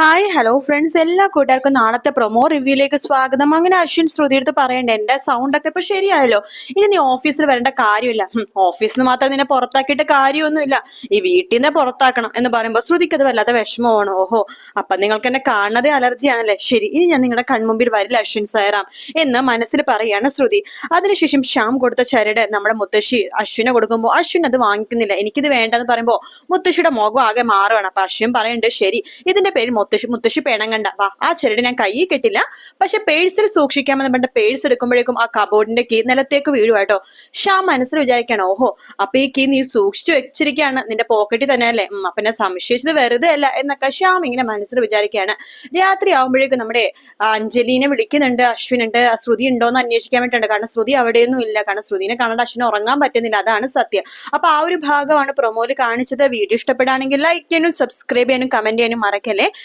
Hi hello friends എല്ലാ കൂട്ടുകാർക്കും നാളത്തെ പ്രൊമോ റിവ്യൂയിലേക്ക് സ്വാഗതം. അങ്ങനെ അശ്വിൻ ശ്രുതി എടുത്ത് പറയണ്ട എന്റെ സൗണ്ട് ഒക്കെ ഇപ്പൊ ശരിയായല്ലോ. ഇനി നീ ഓഫീസിൽ വരേണ്ട കാര്യമില്ല. ഓഫീസിൽ നിന്ന് മാത്രം നിന്നെ പുറത്താക്കിയിട്ട് കാര്യമൊന്നുമില്ല. ഈ വീട്ടിൽ നിന്ന് പുറത്താക്കണം എന്ന് പറയുമ്പോൾ ശ്രുതിക്ക് അത് വല്ലാത്ത വിഷമമാണ്. ഓഹോ അപ്പൊ നിങ്ങൾക്ക് എന്നെ കാണുന്നതേ അലർജിയാണല്ലേ ശരി ഇനി ഞാൻ നിങ്ങളുടെ കൺമുമ്പിൽ വരില്ല അശ്വിൻ സയറാം എന്ന് മനസ്സിൽ പറയാണ് ശ്രുതി. അതിനുശേഷം ശ്യാം കൊടുത്ത ചരട് നമ്മുടെ മുത്തശ്ശി അശ്വിനെ കൊടുക്കുമ്പോൾ അശ്വിൻ അത് വാങ്ങിക്കുന്നില്ല. എനിക്കിത് വേണ്ടെന്ന് പറയുമ്പോൾ മുത്തശ്ശിയുടെ മുഖം ആകെ മാറുകയാണ് അപ്പൊ അശ്വിൻ പറയുന്നുണ്ട് ശരി ഇതിന്റെ പേര് മുത്തശ്ശി മുത്തശ്ശി പേണം കണ്ട. വാ ആ ചരട് ഞാൻ കൈ കെട്ടില്ല. പക്ഷെ പേഴ്സിൽ സൂക്ഷിക്കാമെന്ന് പറഞ്ഞ പേഴ്സ് എടുക്കുമ്പോഴേക്കും ആ കബോർഡിന്റെ കീ നിലത്തേക്ക് വീഴുവാട്ടോ ഷാ മനസ്സിൽ വിചാരിക്കണം ഓഹോ അപ്പൊ ഈ കീ നീ സൂക്ഷിച്ചു വെച്ചിരിക്കുകയാണ്. നിന്റെ പോക്കറ്റിൽ തന്നെ അല്ലേ അപ്പൊ ഞാൻ സംശയിച്ചത് വെറുതെ അല്ല എന്നൊക്കെ ശ്യാം ഇങ്ങനെ മനസ്സിൽ വിചാരിക്കുകയാണ്. രാത്രി ആവുമ്പോഴേക്കും നമ്മുടെ അഞ്ജലീനെ അഞ്ജലിനെ വിളിക്കുന്നുണ്ട് അശ്വിൻ ഉണ്ട്. ശ്രുതി ഉണ്ടോ എന്ന് അന്വേഷിക്കാൻ വേണ്ടിയിട്ടുണ്ട് കാരണം ശ്രുതി അവിടെയൊന്നും ഇല്ല. കാരണം ശ്രുതിനെ കാണാണ്ട് അശ്വിന് ഉറങ്ങാൻ പറ്റുന്നില്ല. അതാണ് സത്യം. അപ്പൊ ആ ഒരു ഭാഗമാണ് പ്രൊമോയിൽ കാണിച്ചത്. വീഡിയോ ഇഷ്ടപ്പെടുകയാണെങ്കിൽ ലൈക്ക് ചെയ്യാനും സബ്സ്ക്രൈബ് ചെയ്യാനും കമന്റ് ചെയ്യാനും മറക്കല്ലേ?